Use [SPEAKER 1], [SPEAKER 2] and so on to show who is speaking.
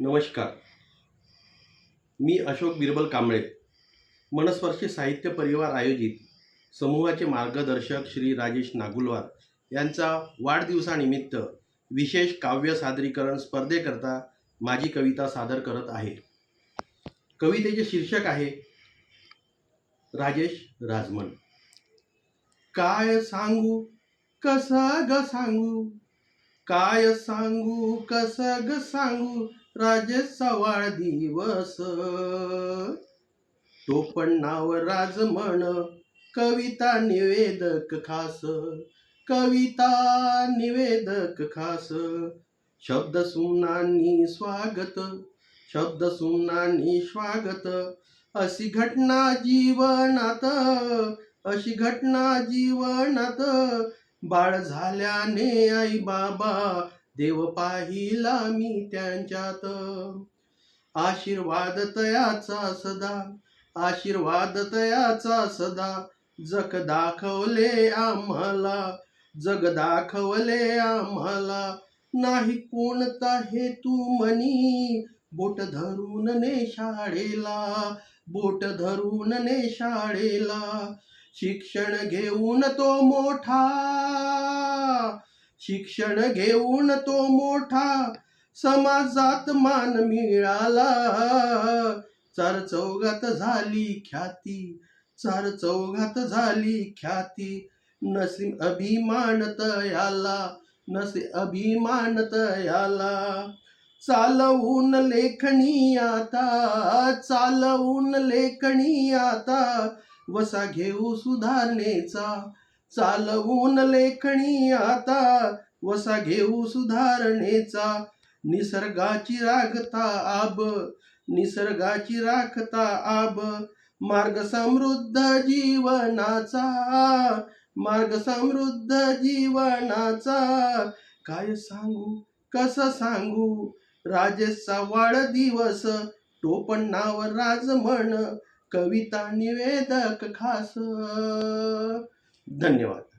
[SPEAKER 1] नमस्कार. मी अशोक बिरबल कांबळे. मनस्पर्शी साहित्य परिवार आयोजित समूहाचे मार्गदर्शक श्री राजेश नागुलवार यांचा वाढदिवसानिमित्त विशेष काव्य सादरीकरण स्पर्धेकरता माझी कविता सादर करत आहे. कवितेचे शीर्षक आहे राजेश राजमन. काय सांगू कसं ग सांगू? काय सांगू कसं ग सांगू? राजेचा वाढदिवस तो पण नाव राजमण कविता निवेदक खास. कविता निवेदक खास. शब्द सुमनांनी स्वागत शब्द सुमनांनी स्वागत. अशी घटना जीवनात अशी घटना जीवनात. बाळ झाल्याने आई बाबा देव पाहिला मी त्यांच्यात. आशीर्वाद तयाचा सदा आशीर्वाद तयाचा सदा. जग दाखवले आम्हाला जग दाखवले आम्हाला. नाही कोणता हेतू मनी बोट धरून ने शाळेला बोट धरून ने शाळेला. शिक्षण घेऊन तो मोठा शिक्षण घेऊन तो मोठा समाजात मान मिळाला. चार चौघात झाली ख्याती चार चौघात झाली ख्याती. नसी अभिमान तयाला नसे अभिमान तयाला. चालवून लेखणी आता चालवून लेखणी आता. वसा घेऊ सुधारणेचा चालवून लेखणी आता वसा घेऊ सुधारणेचा. निसर्गाची राखता आब निसर्गाची राखता आब. मार्ग समृद्ध जीवनाचा मार्ग समृद्ध जीवनाचा. काय सांगू कसं सांगू? राजेशचा वाढदिवस टोपण नाव म्हण कविता निवेदक खास. धन्यवाद.